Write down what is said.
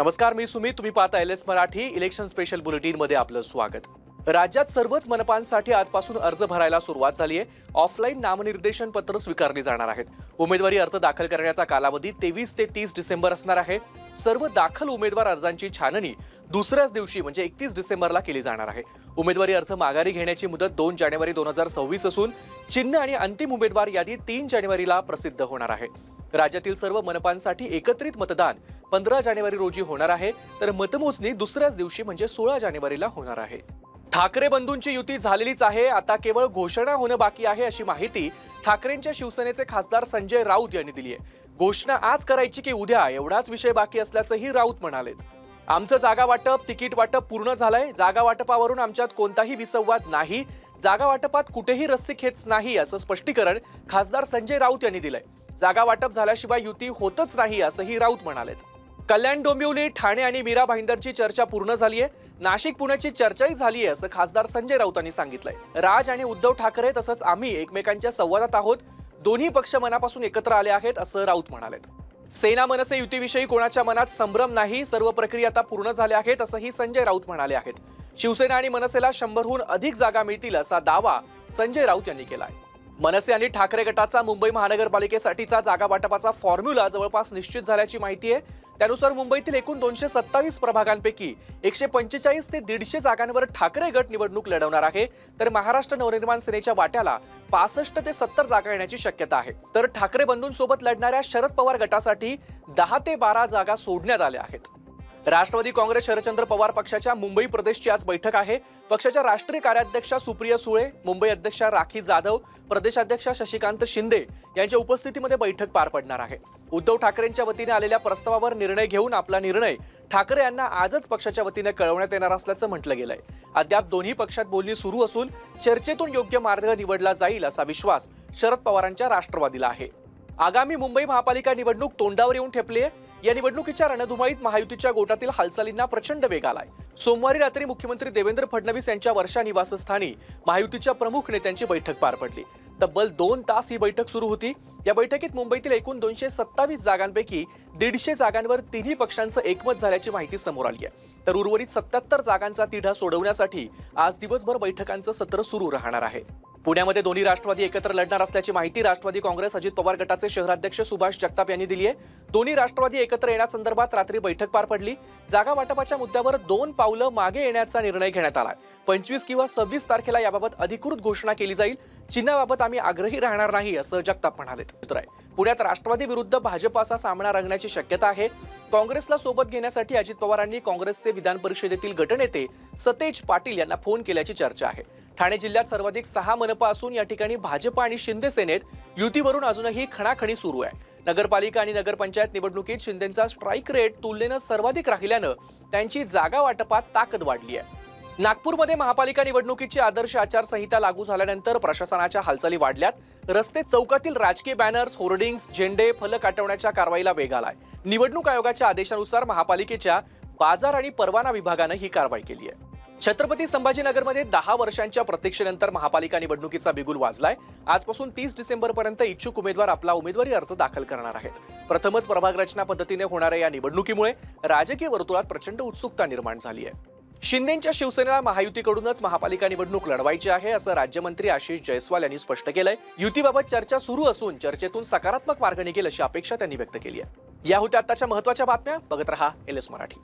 नमस्कार मी सुमित. तुम्ही पाहता L S Marathi. Election special बुलेटिनमध्ये आपलं स्वागत. राज्यात सर्वच मनपांसाठी आजपासून अर्ज भरायला सुरुवात झाली आहे. ऑफलाईन नामनिर्देशन पत्र स्वीकारली जाणार आहेत. उमेदवारी अर्ज दाखल करण्याचा कालावधी तेवीस ते तीस डिसेंबर असणार आहे. सर्व दाखल उमेदवार अर्जांची छाननी दुसऱ्याच दिवशी म्हणजे एकतीस डिसेंबरला केली जाणार आहे. उमेदवारी अर्ज माघारी घेण्याची मुदत दोन जानेवारी दोन हजार सव्वीस असून चिन्ह आणि अंतिम उमेदवार यादी तीन जानेवारीला प्रसिद्ध होणार आहे. राज्यातील सर्व मनपांसाठी एकत्रित मतदान पंधरा जानेवारी रोजी होणार आहे. तर मतमोजणी दुसऱ्याच दिवशी म्हणजे सोळा जानेवारीला होणार आहे. ठाकरे बंधूंची युती झालेलीच आहे. आता केवळ घोषणा होणं बाकी आहे अशी माहिती ठाकरेंच्या शिवसेनेचे खासदार संजय राऊत यांनी दिली आहे. घोषणा आज करायची की उद्या एवढाच विषय बाकी असल्याचंही राऊत म्हणालेत. आमचं जागा वाटप तिकीट वाटप पूर्ण झालंय. जागा वाटपावरून आमच्यात कोणताही विसंवाद नाही. जागा वाटपात कुठेही खेच नाही असं स्पष्टीकरण खासदार संजय राऊत यांनी दिलंय. जागा वाटप झाल्याशिवाय युती होतच नाही असंही राऊत म्हणालेत. कल्याण डोंबिवली ठाणे आणि मीरा भाईंदरची चर्चा पूर्ण झाली आहे नाशिक पुण्याची चर्चाही झाली आहे असं खासदार संजय राऊतांनी सांगितलंय. राज आणि उद्धव ठाकरे तसंच आम्ही एकमेकांच्या संवादात आहोत. दोन्ही पक्ष मनापासून एकत्र आले आहेत असं राऊत म्हणालेत. सेना मनसे युतीविषयी कोणाच्या मनात संभ्रम नाही सर्व प्रक्रिया आता पूर्ण झाल्या आहेत असंही संजय राऊत म्हणाले आहेत. शिवसेना आणि मनसेला शंभरहून अधिक जागा मिळतील असा दावा संजय राऊत यांनी केला आहे मनसे आणि ठाकरे गटाचा मुंबई महानगरपालिकेसाठीचा जागा वाटपाचा फॉर्म्युला जवळपास निश्चित झाल्याची माहिती आहे. त्यानुसार मुंबईतील एकूण दोनशे सत्तावीस प्रभागांपैकी एकशे पंचेचाळीस ते दीडशे जागांवर ठाकरे गट निवडणूक लढवणार आहे. तर महाराष्ट्र नवनिर्माण सेनेच्या वाट्याला पासष्ट ते सत्तर जागा येण्याची शक्यता आहे. तर ठाकरे बंधूंसोबत लढणाऱ्या शरद पवार गटासाठी दहा ते बारा जागा सोडण्यात आल्या आहेत. राष्ट्रवादी काँग्रेस शरदचंद्र पवार पक्षाच्या मुंबई प्रदेशची आज बैठक आहे. पक्षाच्या राष्ट्रीय कार्याध्यक्षा सुप्रिया सुळे मुंबई अध्यक्षा राखी जाधव प्रदेशाध्यक्षा शशिकांत शिंदे यांच्या उपस्थितीमध्ये बैठक पार पडणार आहे. उद्धव ठाकरेंच्या वतीने आलेल्या प्रस्तावावर निर्णय घेऊन आपला निर्णय ठाकरे यांना आजच पक्षाच्या वतीने कळवण्यात येणार असल्याचं म्हटलं गेलंय. अद्याप दोन्ही पक्षात बोलणी सुरू असून चर्चेतून योग्य मार्ग निवडला जाईल असा विश्वास शरद पवारांच्या राष्ट्रवादीला आहे. आगामी मुंबई महापालिका निवडणूक तोंडावर येऊन ठेपली आहे या निवडणुकीच्या रणधुमाळीत महायुतीच्या गोटातील हालचालींना प्रचंड वेग आलाय. सोमवारी रात्री मुख्यमंत्री देवेंद्र फडणवीस यांच्या वर्षा निवासस्थानी महायुतीच्या प्रमुख नेत्यांची बैठक पार पडली. तब्बल दोन तास ही बैठक सुरू होती. या बैठकीत मुंबईतील एकूण दोनशे सत्तावीस जागांपैकी दीडशे जागांवर तिन्ही पक्षांचं एकमत झाल्याची माहिती समोर आली आहे. तर उर्वरित सत्याहत्तर जागांचा तिढा सोडवण्यासाठी आज दिवसभर बैठकांचं सत्र सुरू राहणार आहे. पुण्यामध्ये दोन्ही राष्ट्रवादी एकत्र लढणार असल्याची माहिती राष्ट्रवादी काँग्रेस अजित पवार गटाचे शहराध्यक्ष सुभाष जगताप यांनी दिली आहे दोन्ही राष्ट्रवादी एकत्र येण्यासंदर्भात रात्री बैठक पार पडली. जागा वाटपाच्या मुद्द्यावर दोन पावलं मागे येण्याचा निर्णय घेण्यात आला. पंचवीस किंवा सव्वीस तारखेला याबाबत अधिकृत घोषणा केली जाईल. चिन्हाबाबत आम्ही आग्रही राहणार नाही असं जगताप म्हणाले आहे पुण्यात राष्ट्रवादी विरुद्ध भाजप असा सामना रंगण्याची शक्यता आहे. काँग्रेसला सोबत घेण्यासाठी अजित पवारांनी काँग्रेसचे विधान परिषदेतील गटनेते सतेज पाटील यांना फोन केल्याची चर्चा आहे. ठाणे जिल्ह्यात सर्वाधिक सहा मनपा असून या ठिकाणी भाजप आणि शिंदे सेनेत युतीवरून अजूनही खणाखणी सुरू आहे. नगरपालिका आणि नगरपंचायत निवडणुकीत शिंदेचा स्ट्राईक रेट तुलनेनं सर्वाधिक राहिल्यानं त्यांची जागा वाटपात ताकद वाढली आहे. नागपूरमध्ये महापालिका निवडणुकीची आदर्श आचारसंहिता लागू झाल्यानंतर प्रशासनाच्या हालचाली वाढल्यात. रस्ते चौकातील राजकीय बॅनर्स होर्डिंग्स झेंडे फलक आटवण्याच्या कारवाईला वेग आलाय. निवडणूक आयोगाच्या आदेशानुसार महापालिकेच्या बाजार आणि परवाना विभागानं ही कारवाई केली आहे. छत्रपती संभाजीनगरमध्ये दहा वर्षांच्या प्रतीक्षेनंतर महापालिका निवडणुकीचा बिगुल वाजलाय. आजपासून तीस डिसेंबर पर्यंत इच्छुक उमेदवार आपला उमेदवारी अर्ज दाखल करणार आहेत. प्रथमच प्रभाग रचना पद्धतीने होणाऱ्या या निवडणुकीमुळे राजकीय वर्तुळात प्रचंड उत्सुकता निर्माण झाली आहे. शिंदेच्या शिवसेनेला महायुतीकडूनच महापालिका निवडणूक लढवायची आहे असं राज्यमंत्री आशिष जयस्वाल यांनी स्पष्ट केलंय. युतीबाबत चर्चा सुरू असून चर्चेतून सकारात्मक मार्ग निघेल अशी अपेक्षा त्यांनी व्यक्त केली आहे. या होत्या आताच्या महत्त्वाच्या बातम्या. बघत रहा एल एस मराठी.